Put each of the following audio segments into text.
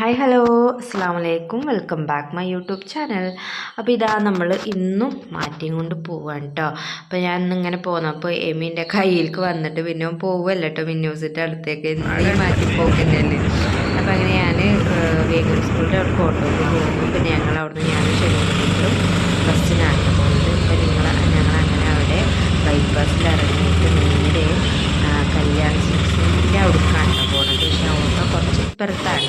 Hi hello അസ്സാം വലൈക്കും welcome back my YouTube channel അപ്പോൾ ഇതാ നമ്മൾ ഇന്നും മാറ്റിയും കൊണ്ട് പോവാണ് കേട്ടോ അപ്പോൾ ഞാൻ ഇന്നിങ്ങനെ പോന്നപ്പോൾ എമീന്റെ കയ്യിലേക്ക് വന്നിട്ട് പിന്നെ പോവുമല്ലോ കേട്ടോ മിന്നൂസിന്റെ അടുത്തേക്ക്. എന്തെങ്കിലും മാറ്റി പോക്കല്ലേ അപ്പോൾ അങ്ങനെ ഞാൻ വേഗം സ്കൂളിന്റെ അവിടെ ഓട്ടോക്ക് പോകുന്നു പിന്നെ ഞങ്ങൾ അവിടുന്ന് ഞാൻ ക്ഷണിക്കും ബസ്സിനാണ് പോകുന്നത് അപ്പോൾ നിങ്ങൾ ഞങ്ങൾ അങ്ങനെ അവിടെ ബൈപ്പാസിൽ ഇറങ്ങിയിട്ട് നേരെ കല്യാൺ സിക്സിന്റെ കേട്ടോ പോകുന്നത് പക്ഷേ അവിടെ കുറച്ച് ഇപ്പുറത്താണ്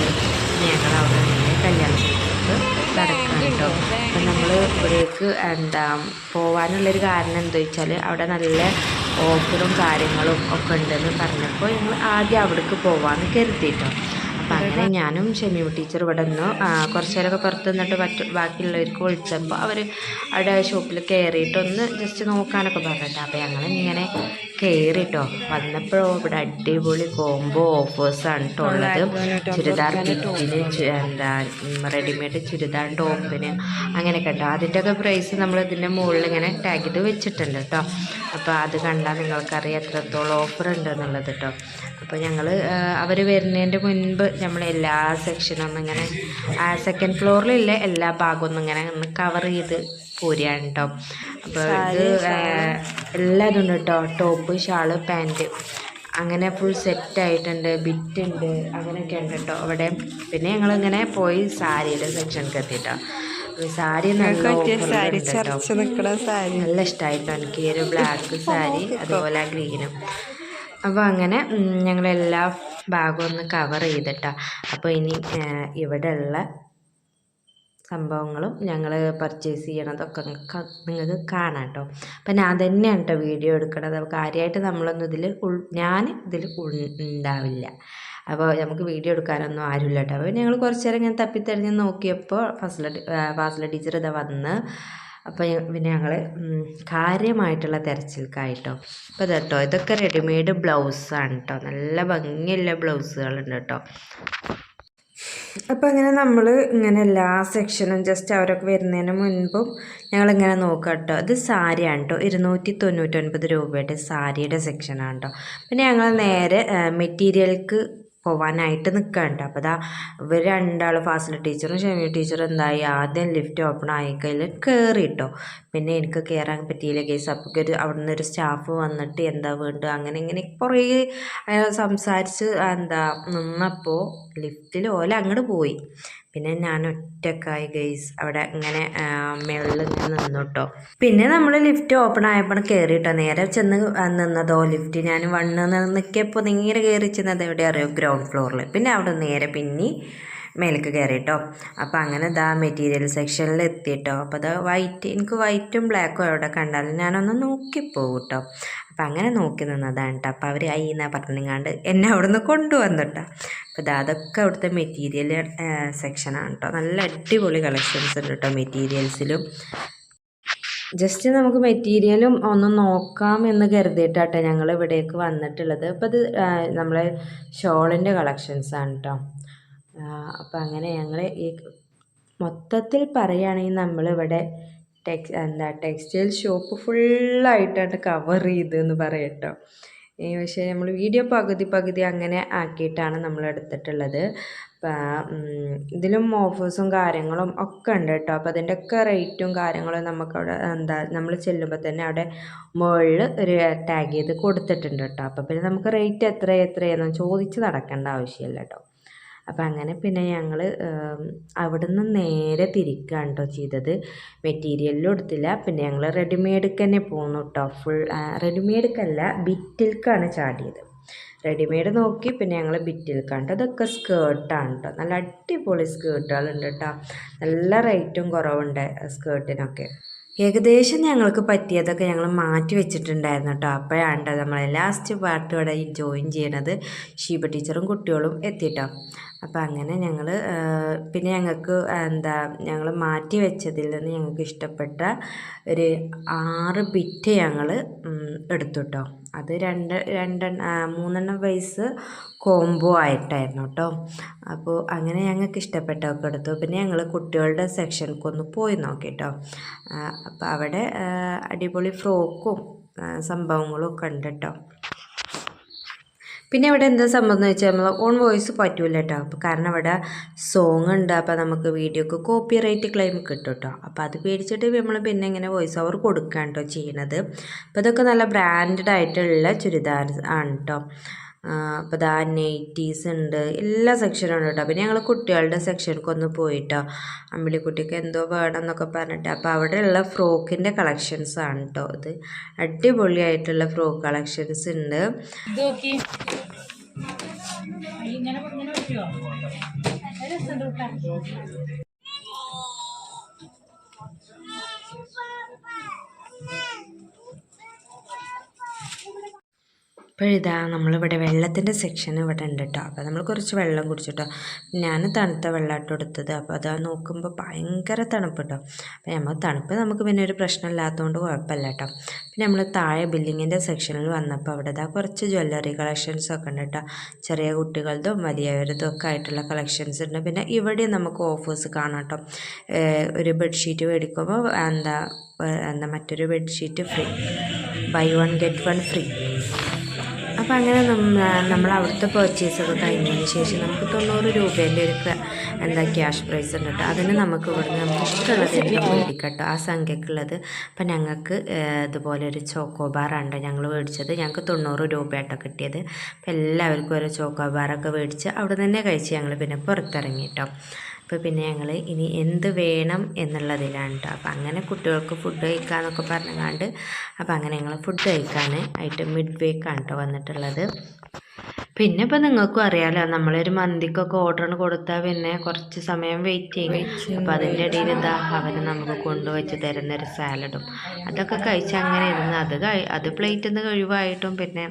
എത്തിയത് ഞങ്ങൾ അവിടെ നിന്ന് കല്യാണം ചെയ്തിട്ട് നടക്കാൻ കേട്ടോ. അപ്പം നമ്മൾ ഇവിടേക്ക് എന്താ പോകാനുള്ളൊരു കാരണം എന്താ വെച്ചാൽ അവിടെ നല്ല ഓഫറും കാര്യങ്ങളും ഒക്കെ ഉണ്ടെന്ന് പറഞ്ഞപ്പോൾ ഞങ്ങൾ ആദ്യം അവിടേക്ക് പോകാമെന്ന് കരുതിയിട്ടോ അപ്പം അങ്ങനെ ഞാനും ഷെമിയു ടീച്ചർ ഇവിടെ നിന്നു. കുറച്ച് നേരമൊക്കെ പുറത്ത് നിന്നിട്ട് മറ്റു ബാക്കിയുള്ളവർക്ക് വിളിച്ചപ്പോൾ അവർ അവിടെ ഷോപ്പിൽ കയറിയിട്ടൊന്ന് ജസ്റ്റ് നോക്കാനൊക്കെ പറഞ്ഞിട്ട്. അപ്പോൾ ഞങ്ങൾ ഇങ്ങനെ കയറിട്ടോ വന്നപ്പോഴോ ഇവിടെ അടിപൊളി കോംബോ ഓഫേഴ്സാണ് കേട്ടോ ഉള്ളത്. ചുരിദാർ കിറ്റിന് എന്താ റെഡിമെയ്ഡ് ചുരിദാർ ടോപ്പിന് അങ്ങനെ കേട്ടോ. അതിന്റെയൊക്കെ പ്രൈസ് നമ്മൾ ഇതിന്റെ മുകളിൽ ഇങ്ങനെ ടാഗ് ചെയ്ത് വെച്ചിട്ടുണ്ട് കേട്ടോ അപ്പോൾ അത് കണ്ടാൽ നിങ്ങൾക്കറിയാം എത്രത്തോളം ഓഫർ ഉണ്ട് എന്നുള്ളത് കേട്ടോ അപ്പോൾ ഞങ്ങൾ അവർ വരുന്നതിന്റെ മുൻപ് നമ്മൾ എല്ലാ സെക്ഷനും ഇങ്ങനെ സെക്കൻഡ് ഫ്ലോറിലുള്ള എല്ലാ ഭാഗവും ഇങ്ങനെ ഒന്ന് കവർ ചെയ്ത് പോരുകയാണ് കേട്ടോ അപ്പോൾ ഇത് എല്ലാം ഇതുണ്ട് കേട്ടോ ടോപ്പ് ഷാൾ പാന്റ് അങ്ങനെ ഫുൾ സെറ്റ് ആയിട്ടുണ്ട്. ബിറ്റ് ഉണ്ട് അങ്ങനെയൊക്കെ ഉണ്ട് കേട്ടോ അവിടെ. പിന്നെ ഞങ്ങളിങ്ങനെ പോയി സാരിയുടെ സെക്ഷനിലേക്ക് എത്തിയിട്ടോ സാരി നല്ല offer ഉണ്ട് കേട്ടോ. സാരി. നല്ല ഇഷ്ടമായിട്ടോ എനിക്ക് ഈ ഒരു ബ്ലാക്ക് സാരി അതുപോലെ ഗ്രീനും അപ്പോൾ അങ്ങനെ ഞങ്ങൾ ഞങ്ങളെല്ലാ ഭാഗവും ഒന്ന് കവർ ചെയ്തിട്ടാ. അപ്പോൾ ഇനി ഇവിടെ ഇവിടെയുള്ള സംഭവങ്ങളും ഞങ്ങൾ പർച്ചേസ് ചെയ്യണതൊക്കെ നിങ്ങൾക്ക് കാണാം കേട്ടോ അപ്പം ഞാൻ തന്നെയാണ് കേട്ടോ വീഡിയോ എടുക്കണത്. അപ്പോൾ കാര്യമായിട്ട് നമ്മളൊന്നും ഇതിൽ ഉൾ ഞാൻ ഇതിൽ ഉണ്ടാവില്ല. അപ്പോൾ നമുക്ക് വീഡിയോ എടുക്കാനൊന്നും ആരുമില്ല കേട്ടോ അപ്പോൾ ഞങ്ങൾ കുറച്ച് നേരം ഇങ്ങനെ തപ്പിത്തെറിഞ്ഞ് നോക്കിയപ്പോൾ ഫസ്ല ഫാസില ടീച്ചർ ഇതാ വന്ന്. അപ്പോൾ പിന്നെ ഞങ്ങൾ കാര്യമായിട്ടുള്ള തിരച്ചിൽക്കായിട്ടോ. അപ്പോൾ ഇതട്ടോ ഇതൊക്കെ റെഡിമെയ്ഡ് ബ്ലൗസാണ് കേട്ടോ നല്ല ഭംഗിയുള്ള ബ്ലൗസുകളുണ്ട് കേട്ടോ അപ്പോൾ ഇങ്ങനെ നമ്മൾ ഇങ്ങനെ എല്ലാ സെക്ഷനും ജസ്റ്റ് അവരൊക്കെ വരുന്നതിന് മുൻപും ഞങ്ങളിങ്ങനെ നോക്കാം കേട്ടോ ഇത് സാരിയാണ് കേട്ടോ ഇരുന്നൂറ്റി തൊണ്ണൂറ്റൊൻപത് രൂപയുടെ സാരിയുടെ സെക്ഷനാണ് കേട്ടോ പിന്നെ ഞങ്ങൾ നേരെ മെറ്റീരിയൽക്ക് പോവാനായിട്ട് നിൽക്കുകയാണ് കേട്ടോ അപ്പോൾ അതാ ഇവർ രണ്ടാൾ ഫാസിലെ ടീച്ചറും ഷെമി ടീച്ചറും എന്തായി? ആദ്യം ലിഫ്റ്റ് ഓപ്പൺ ആയി കഴിഞ്ഞാൽ കയറി പിന്നെ എനിക്ക് കയറാൻ പറ്റിയില്ല കേസ് അപ്പോൾ ഒരു അവിടെ ഒരു സ്റ്റാഫ് വന്നിട്ട് എന്താ വേണ്ടത്? അങ്ങനെ ഇങ്ങനെ കുറേ സംസാരിച്ച് എന്താ നിന്നപ്പോൾ ലിഫ്റ്റിൽ ഓല അങ്ങോട്ട് പോയി. പിന്നെ ഞാൻ ഒറ്റക്കായി ഗൈസ് അവിടെ ഇങ്ങനെ മുകളിൽ ഇങ്ങനെ നിന്നു കേട്ടോ പിന്നെ നമ്മൾ ലിഫ്റ്റ് ഓപ്പൺ ആയപ്പോൾ കയറി കേട്ടോ നേരെ ചെന്ന് നിന്നതോ ലിഫ്റ്റ് ഞാൻ വണ്ണ് നിൽക്കിയപ്പോൾ നേരെ കയറി ചെന്നത് എവിടെ അറിയോ? ഗ്രൗണ്ട് ഫ്ലോറിൽ പിന്നെ അവിടെ നേരെ പിന്നെ മേലേക്ക് കയറി കേട്ടോ അപ്പോൾ അങ്ങനെ ഇതാ മെറ്റീരിയൽ സെക്ഷനിൽ എത്തിയിട്ടോ. അപ്പോൾ അത് വൈറ്റ് എനിക്ക് വൈറ്റും ബ്ലാക്കും അവിടെ കണ്ടാലും ഞാനൊന്ന് നോക്കിപ്പോകും കേട്ടോ അപ്പം അങ്ങനെ നോക്കി നിന്നതാണ് കേട്ടോ അപ്പോൾ അവർ അയ്യെന്നാ പറഞ്ഞങ്ങാണ്ട് എന്നെ അവിടെ നിന്ന് കൊണ്ടുവന്നു കേട്ടോ അപ്പോൾ ഇതാ അതൊക്കെ അവിടുത്തെ മെറ്റീരിയൽ സെക്ഷനാണ് കേട്ടോ നല്ല അടിപൊളി കളക്ഷൻസ് ഉണ്ട് കേട്ടോ മെറ്റീരിയൽസിലും ജസ്റ്റ് നമുക്ക് മെറ്റീരിയലും ഒന്ന് നോക്കാം എന്ന് കരുതിയിട്ടാട്ടോ ഞങ്ങൾ ഇവിടേക്ക് വന്നിട്ടുള്ളത്. അപ്പോൾ ഇത് നമ്മളെ ഷോളിന്റെ കളക്ഷൻസാണ് കേട്ടോ അപ്പോൾ അങ്ങനെ ഞങ്ങൾ ഈ മൊത്തത്തിൽ പറയുകയാണെങ്കിൽ നമ്മളിവിടെ ടെക്സ് എന്താ ടെക്സ്റ്റൈൽ ഷോപ്പ് ഫുള്ളായിട്ടാണ് കവർ ചെയ്തതെന്ന് പറയട്ടോ ഈ പക്ഷേ നമ്മൾ വീഡിയോ പകുതി പകുതി അങ്ങനെ ആക്കിയിട്ടാണ് നമ്മൾ എടുത്തിട്ടുള്ളത്. അപ്പം ഇതിലും ഓഫേഴ്സും കാര്യങ്ങളും ഒക്കെ ഉണ്ട് കേട്ടോ. അപ്പോൾ അതിന്റെ ഒക്കെ റേറ്റും കാര്യങ്ങളും നമുക്കവിടെ എന്താ നമ്മൾ ചെല്ലുമ്പോൾ തന്നെ അവിടെ മുകളിൽ ഒരു ടാഗ് ചെയ്ത് കൊടുത്തിട്ടുണ്ട് കേട്ടോ. അപ്പോൾ പിന്നെ നമുക്ക് റേറ്റ് എത്ര എത്രയെന്ന് ചോദിച്ച് നടക്കേണ്ട ആവശ്യമില്ല കേട്ടോ. അപ്പം അങ്ങനെ പിന്നെ ഞങ്ങൾ അവിടുന്ന് നേരെ തിരിക്കുകയാണ് കേട്ടോ ചെയ്തത് മെറ്റീരിയലിലും എടുത്തില്ല. പിന്നെ ഞങ്ങൾ റെഡിമെയ്ഡ്ക്ക് തന്നെ പോന്നു കേട്ടോ ഫുൾ റെഡിമെയ്ഡ്ക്കല്ല ബിറ്റിൽക്കാണ് ചാടിയത്. റെഡിമെയ്ഡ് നോക്കി പിന്നെ ഞങ്ങൾ ബിറ്റിൽക്കാണ് ട്ടോ. അതൊക്കെ സ്കേർട്ടാണ് കേട്ടോ നല്ല അടിപൊളി സ്കേർട്ടുകളുണ്ട് കേട്ടോ നല്ല റേറ്റും കുറവുണ്ട് സ്കേർട്ടിനൊക്കെ ഏകദേശം ഞങ്ങൾക്ക് പറ്റിയതൊക്കെ ഞങ്ങൾ മാറ്റി വെച്ചിട്ടുണ്ടായിരുന്നു കേട്ടോ അപ്പോഴാണ് നമ്മളെ ലാസ്റ്റ് പാർട്ട് ഇവിടെ ജോയിൻ ചെയ്യണത്. ഷീബ ടീച്ചറും കുട്ടികളും എത്തിട്ടോ. അപ്പോൾ അങ്ങനെ ഞങ്ങൾ പിന്നെ ഞങ്ങൾക്ക് എന്താ ഞങ്ങൾ മാറ്റി വെച്ചതിൽ നിന്ന് ഞങ്ങൾക്ക് ഇഷ്ടപ്പെട്ട ഒരു ആറ് ബിറ്റ് ഞങ്ങൾ എടുത്തു കേട്ടോ അത് രണ്ട് രണ്ടെണ്ണം മൂന്നെണ്ണം വയസ്സ് കോംബോ ആയിട്ടായിരുന്നു കേട്ടോ അപ്പോൾ അങ്ങനെ ഞങ്ങൾക്ക് ഇഷ്ടപ്പെട്ടതൊക്കെ എടുത്തു. പിന്നെ ഞങ്ങൾ കുട്ടികളുടെ സെക്ഷനിലേക്ക് പോയി നോക്കി കേട്ടോ അപ്പോൾ അവിടെ അടിപൊളി ഫ്രോക്കും സംഭവങ്ങളും ഒക്കെ ഉണ്ട് കേട്ടോ പിന്നെ ഇവിടെ എന്താ സംഭവം എന്ന് വെച്ചാൽ നമ്മൾ ഓൺ വോയിസ് പറ്റൂല കേട്ടോ അപ്പോൾ കാരണം ഇവിടെ സോങ് ഉണ്ട് അപ്പോൾ നമുക്ക് വീഡിയോക്ക് കോപ്പി റൈറ്റ് ക്ലെയിം കിട്ടും കേട്ടോ അപ്പോൾ അത് പേടിച്ചിട്ട് നമ്മൾ പിന്നെ ഇങ്ങനെ വോയിസ് ഓവർ കൊടുക്കുകയാണ് കേട്ടോ ചെയ്യണത്. അപ്പോൾ ഇതൊക്കെ നല്ല ബ്രാൻഡഡ് ആയിട്ടുള്ള ചുരിദാർ ആണ് കേട്ടോ അപ്പോൾ ദാ നെയ്റ്റീസ് ഉണ്ട്. എല്ലാ സെക്ഷനും ഉണ്ട് കേട്ടോ പിന്നെ ഞങ്ങൾ കുട്ടികളുടെ സെക്ഷനിലേക്ക് ഒന്ന് പോയിട്ടോ. അമ്പിളിക്കുട്ടിക്ക് എന്തോ വേണം എന്നൊക്കെ പറഞ്ഞിട്ട്. അപ്പോൾ അവിടെയുള്ള ഫ്രോക്കിന്റെ കളക്ഷൻസ് ആണ് കേട്ടോ ഇത്. അടിപൊളിയായിട്ടുള്ള ഫ്രോക്ക് കളക്ഷൻസ് ഉണ്ട്. ഇങ്ങനെ ഇപ്പോഴിതാ നമ്മളിവിടെ വെള്ളത്തിന്റെ സെക്ഷൻ ഇവിടെ ഉണ്ട് കേട്ടോ അപ്പോൾ നമ്മൾ കുറച്ച് വെള്ളം കുടിച്ചിട്ടോ. ഞാൻ തണുത്ത വെള്ളമായിട്ട് എടുത്തത്. അപ്പോൾ അതാ നോക്കുമ്പോൾ ഭയങ്കര തണുപ്പ് കേട്ടോ അപ്പോൾ നമ്മൾ തണുപ്പ് നമുക്ക് പിന്നെ ഒരു പ്രശ്നമില്ലാത്തതുകൊണ്ട് കുഴപ്പമില്ല കേട്ടോ പിന്നെ നമ്മൾ താഴെ ബില്ലിങ്ങിന്റെ സെക്ഷനിൽ വന്നപ്പോൾ അവിടെ ഇതാ കുറച്ച് ജ്വല്ലറി കളക്ഷൻസ് ഒക്കെ ഉണ്ട് കേട്ടോ ചെറിയ കുട്ടികളതും വലിയവരതും ഒക്കെ ആയിട്ടുള്ള കളക്ഷൻസ് ഉണ്ട്. പിന്നെ ഇവിടെ നമുക്ക് ഓഫേഴ്സ് കാണാം കേട്ടോ ഒരു ബെഡ്ഷീറ്റ് മേടിക്കുമ്പോൾ എന്താ എന്താ മറ്റൊരു bedsheet free buy one get one free അപ്പോൾ അങ്ങനെ നമ്മൾ അവിടുത്തെ പർച്ചേസ് ഒക്കെ കഴിഞ്ഞതിന് ശേഷം നമുക്ക് തൊണ്ണൂറ് രൂപേന്റെ ഒരു എന്താ ക്യാഷ് പ്രൈസ് ഉണ്ട് കേട്ടോ അതിന് നമുക്ക് ഇവിടുന്ന് നമുക്ക് ഇഷ്ടമുള്ളത് മേടിക്കട്ടോ ആ സംഖ്യക്കുള്ളത്. അപ്പം ഞങ്ങൾക്ക് ഇതുപോലെ ഒരു ചോക്കോ ബാറാണ് ഞങ്ങൾ മേടിച്ചത്. ഞങ്ങൾക്ക് തൊണ്ണൂറ് രൂപയായിട്ടോ കിട്ടിയത്. അപ്പം എല്ലാവർക്കും ഒരു ചോക്കോ ബാറൊക്കെ മേടിച്ച് അവിടെ തന്നെ കഴിച്ച് ഞങ്ങൾ പിന്നെ പുറത്തിറങ്ങി കേട്ടോ അപ്പോൾ പിന്നെ ഞങ്ങൾ ഇനി എന്ത് വേണം എന്നുള്ളതിലാണ് കേട്ടോ അപ്പോൾ അങ്ങനെ കുട്ടികൾക്ക് ഫുഡ് കഴിക്കാമെന്നൊക്കെ പറഞ്ഞങ്ങാണ്ട് അപ്പോൾ അങ്ങനെ ഞങ്ങൾ ഫുഡ് കഴിക്കാൻ ആയിട്ട് മിഡ് വേക്കാണ് കേട്ടോ വന്നിട്ടുള്ളത്. പിന്നെ ഇപ്പം നിങ്ങൾക്കും അറിയാലോ നമ്മളൊരു മന്തിക്കൊക്കെ ഓർഡറിന് കൊടുത്താൽ പിന്നെ കുറച്ച് സമയം വെയിറ്റ് ചെയ്യും. അപ്പം അതിന്റെ ഇടയിൽ ഇതാ അവർ നമുക്ക് കൊണ്ടുവച്ച് തരുന്നൊരു സാലഡും അതൊക്കെ കഴിച്ച് അങ്ങനെ ഇരുന്ന് അത് കഴി അത് പ്ലേറ്റിൽ നിന്ന് കഴിവായിട്ടും പിന്നെ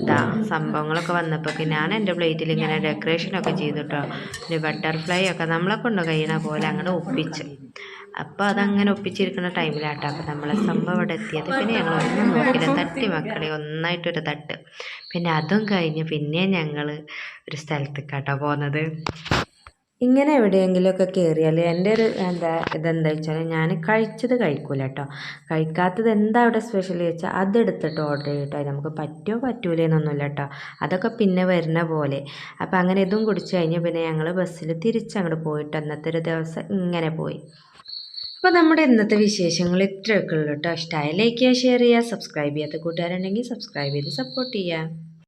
ഇതാ സംഭവങ്ങളൊക്കെ വന്നപ്പോൾ ഞാൻ എന്റെ പ്ലേറ്റിൽ ഇങ്ങനെ ഡെക്കറേഷൻ ഒക്കെ ചെയ്തിട്ടോ. പിന്നെ ബട്ടർഫ്ലൈ ഒക്കെ നമ്മളെ കൊണ്ട് കഴിയണ പോലെ അങ്ങനെ ഒപ്പിച്ച്. അപ്പോൾ അതങ്ങനെ ഒപ്പിച്ചിരിക്കുന്ന ടൈമിലാട്ടോ. അപ്പോൾ നമ്മളെ സംഭവം അവിടെ എത്തിയത്. പിന്നെ ഞങ്ങൾ ഒന്നും നോക്കില്ല തട്ടി മക്കളെ. ഒന്നായിട്ടൊരു തട്ട്. പിന്നെ അതും കഴിഞ്ഞ് പിന്നെ ഞങ്ങൾ ഒരു സ്ഥലത്തേക്കാട്ടോ പോകുന്നത് ഇങ്ങനെ എവിടെയെങ്കിലുമൊക്കെ കയറിയാൽ എന്റെ ഒരു എന്താ ഇതെന്താ വെച്ചാൽ ഞാൻ കഴിച്ചത് കഴിക്കൂല കേട്ടോ കഴിക്കാത്തത് എന്താ അവിടെ സ്പെഷ്യൽ വെച്ചാൽ അതെടുത്തിട്ട് ഓർഡർ ചെയ്യും നമുക്ക് പറ്റുമോ പറ്റൂല എന്നൊന്നുമില്ല കേട്ടോ അതൊക്കെ പിന്നെ വരുന്ന പോലെ. അപ്പോൾ അങ്ങനെ ഇതും കുടിച്ചു കഴിഞ്ഞ് പിന്നെ ഞങ്ങൾ ബസ്സിൽ തിരിച്ചങ്ങോട്ട് പോയിട്ട് അന്നത്തെ ഒരു ദിവസം ഇങ്ങനെ പോയി. അപ്പോൾ നമ്മുടെ ഇന്നത്തെ വിശേഷങ്ങൾ ഇത്രയൊക്കെ ഉള്ളൂ കേട്ടോ. ഇഷ്ടമായ ലൈക്ക് ചെയ്യുക ഷെയർ ചെയ്യുക സബ്സ്ക്രൈബ് ചെയ്യാത്ത കൂട്ടുകാരുണ്ടെങ്കിൽ സബ്സ്ക്രൈബ് ചെയ്ത് സപ്പോർട്ട് ചെയ്യുക.